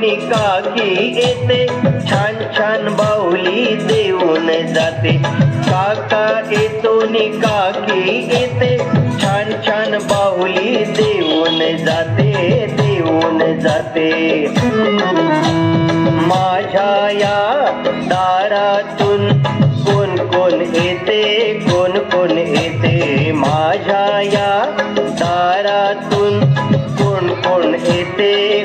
येतो काकी येते. छान छान बाहुली देऊन जाते. काका येतो नि काकी येते. छान छान बाहुली देऊन जाते देऊन जाते. माझ्या या दारातून कोण कोण येते कोण कोण येते? माझ्या या दारातून कोण कोण येते?